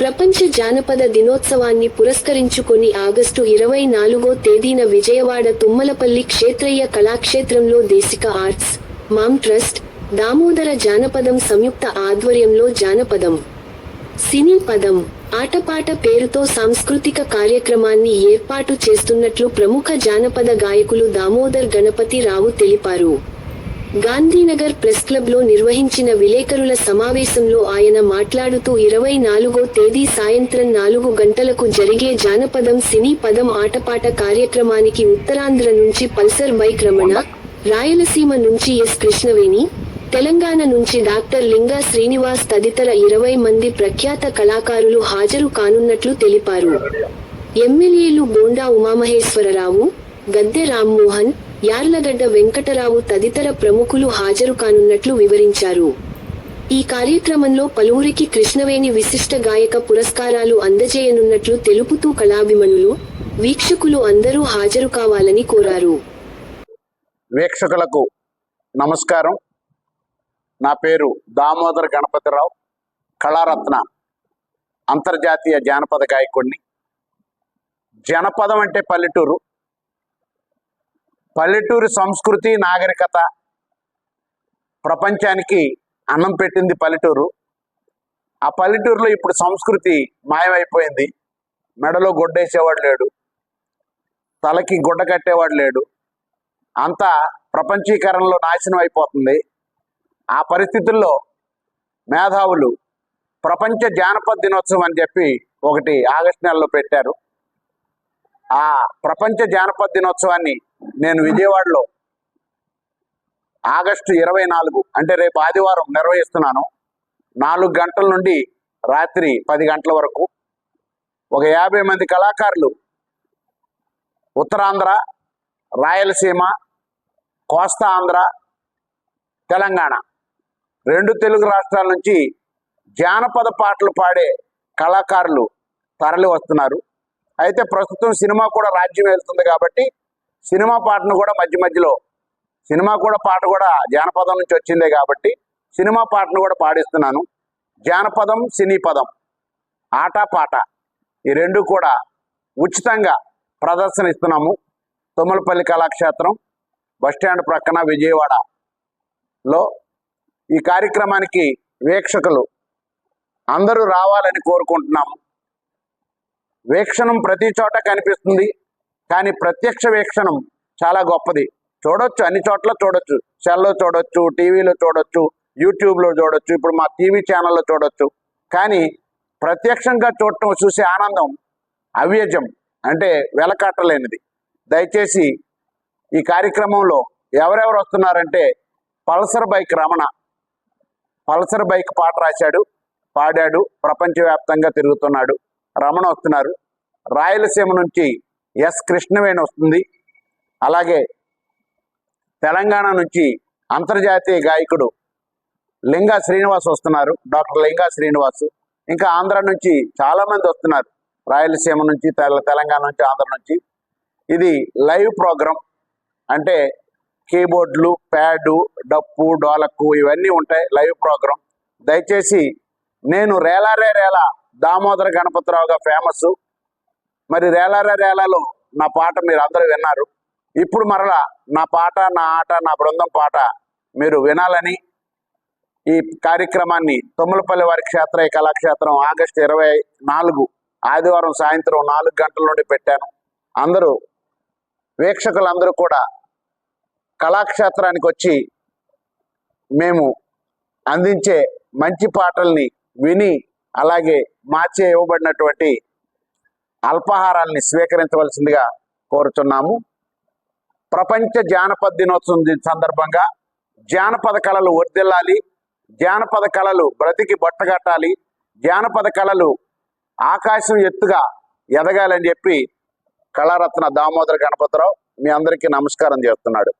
ప్రపంచ జానపద దినోత్సవాన్ని పురస్కరించుకొని ఆగస్టు ఇరవై నాలుగో తేదీన విజయవాడ తుమ్మలపల్లి క్షేత్రయ్య కళాక్షేత్రంలో దేశిక ఆర్ట్స్ మామ్ ట్రస్ట్ దామోదర జానపదం సంయుక్త ఆధ్వర్యంలో జానపదం. సినీ పదం. ఆటపాట పేరుతో సాంస్కృతిక కార్యక్రమాన్ని ఏర్పాటు చేస్తున్నట్లు ప్రముఖ జానపద గాయకులు దామోదర్ గణపతి రావు తెలిపారు. గాంధీనగర్ ప్రెస్ క్లబ్లో నిర్వహించిన విలేకరుల సమావేశంలో ఆయన మాట్లాడుతూ ఇరవై నాలుగో తేదీ సాయంత్రం నాలుగు గంటలకు జరిగే జానపదం సినీ పదం ఆటపాట కార్యక్రమానికి ఉత్తరాంధ్ర నుంచి పల్సర్ బైక్ రమణ రాయలసీమ నుంచి ఎస్ కృష్ణవేణి తెలంగాణ నుంచి డాక్టర్ లింగా శ్రీనివాస్ తదితర ఇరవై మంది ప్రఖ్యాత కళాకారులు హాజరు కానున్నట్లు తెలిపారు. ఎమ్మెల్యేలు బోండా ఉమామహేశ్వరరావు గద్దె రామ్మోహన్ యార్లగడ్డ వెంకటరావు తదితర ప్రముఖులు హాజరు కానున్నట్లు వివరించారు. ఈ కార్యక్రమంలో పలువురికి కృష్ణవేణి విశిష్ట గాయక పురస్కారాలు అందజేయనున్నట్లు తెలుపుతూ కళాభిమనులు వీక్షకులు అందరూ హాజరు కావాలని కోరారు. వీక్షకులకు నమస్కారం. నా పేరు దామోదర్ గణపతిరావు కళారత్న అంతర్జాతీయ జానపద గాయకుడిని జనపదం అంటే పల్లెటూరు పల్లెటూరు సంస్కృతి నాగరికత ప్రపంచానికి అన్నం పెట్టింది పల్లెటూరు. ఆ పల్లెటూరులో ఇప్పుడు సంస్కృతి మాయమైపోయింది. మెడలో గొడ్డేసేవాడు లేడు. తలకి గుడ్డ కట్టేవాడు లేడు. అంతా ప్రపంచీకరణలో నాశనం అయిపోతుంది. ఆ పరిస్థితుల్లో మేధావులు ప్రపంచ జానపద దినోత్సవం అని చెప్పి ఒకటి ఆగస్టు నెలలో పెట్టారు. ఆ ప్రపంచ జానపద దినోత్సవాన్ని నేను విజయవాడలో ఆగస్టు ఇరవై నాలుగు అంటే రేపు ఆదివారం నిర్వహిస్తున్నాను. నాలుగు గంటల నుండి రాత్రి పది గంటల వరకు ఒక యాభై మంది కళాకారులు ఉత్తరాంధ్ర రాయలసీమ కోస్తా ఆంధ్ర తెలంగాణ రెండు తెలుగు రాష్ట్రాల నుంచి జానపద పాటలు పాడే కళాకారులు తరలి వస్తున్నారు అయితే ప్రస్తుతం సినిమా కూడా రాజ్యం వెళ్తుంది కాబట్టి సినిమా పాటను కూడా మధ్య మధ్యలో సినిమా కూడా పాట కూడా జానపదం నుంచి వచ్చిందే కాబట్టి సినిమా పాటను కూడా పాడిస్తున్నాను. జానపదం సినీ పదం ఆట పాట ఈ రెండు కూడా ఉచితంగా ప్రదర్శన ఇస్తున్నాము. తుమ్మలపల్లి కళాక్షేత్రం బస్టాండ్ ప్రక్కన విజయవాడలో ఈ కార్యక్రమానికి వీక్షకులు అందరూ రావాలని కోరుకుంటున్నాము. వీక్షణం ప్రతి చోట కనిపిస్తుంది. కానీ ప్రత్యక్ష వీక్షణం చాలా గొప్పది. చూడొచ్చు అన్ని చోట్ల చూడొచ్చు. సెల్లో చూడొచ్చు టీవీలో చూడొచ్చు యూట్యూబ్లో చూడొచ్చు ఇప్పుడు మా టీవీ ఛానల్లో చూడొచ్చు. కానీ ప్రత్యక్షంగా చూడటం చూసే ఆనందం అవ్యజం అంటే వెలకట్టలేనిది. దయచేసి ఈ కార్యక్రమంలో ఎవరెవరు వస్తున్నారంటే Pulsar bike Ramana. Pulsar bike పాట రాశాడు పాడాడు ప్రపంచవ్యాప్తంగా తిరుగుతున్నాడు. రమణ వస్తున్నారు. రాయలసీమ నుంచి ఎస్ కృష్ణవేణి వస్తుంది. అలాగే తెలంగాణ నుంచి అంతర్జాతీయ గాయకుడు లింగా శ్రీనివాస్ వస్తున్నారు. డాక్టర్ లింగా శ్రీనివాస్. ఇంకా ఆంధ్ర నుంచి చాలా మంది వస్తున్నారు. రాయలసీమ నుంచి తెల- తెలంగాణ నుంచి ఆంధ్ర నుంచి. ఇది లైవ్ ప్రోగ్రామ్ అంటే కీబోర్డ్లు ప్యాడు డప్పు డోలక్కు ఇవన్నీ ఉంటాయి లైవ్ ప్రోగ్రామ్ దయచేసి నేను రేలారే రేలా దామోదర గణపతిరావుగా ఫేమస్ మరి రేలారా రేలాలో నా పాట మీరు అందరూ విన్నారు. ఇప్పుడు మరలా నా పాట నా ఆట నా బృందం పాట మీరు వినాలని ఈ కార్యక్రమాన్ని తొమ్మలపల్లి వారి క్షేత్రయ్య కళాక్షేత్రం ఆగస్టు ఇరవై నాలుగు ఆదివారం సాయంత్రం నాలుగు గంటల నుండి పెట్టాను. అందరూ వీక్షకులందరూ కూడా కళాక్షేత్రానికి వచ్చి మేము అందించే మంచి పాటల్ని విని అలాగే మార్చి ఇవ్వబడినటువంటి అల్పాహారాల్ని స్వీకరించవలసిందిగా కోరుతున్నాము ప్రపంచ జానపద దినోత్సవం సందర్భంగా జానపద కళలు వర్దిల్లాలి జానపద కళలు బ్రతికి బట్టగట్టాలి జానపద కళలు ఆకాశం ఎత్తుగా ఎదగాలని చెప్పి కళారత్న దామోదర గణపతిరావు మీ అందరికీ నమస్కారం చేస్తున్నాడు.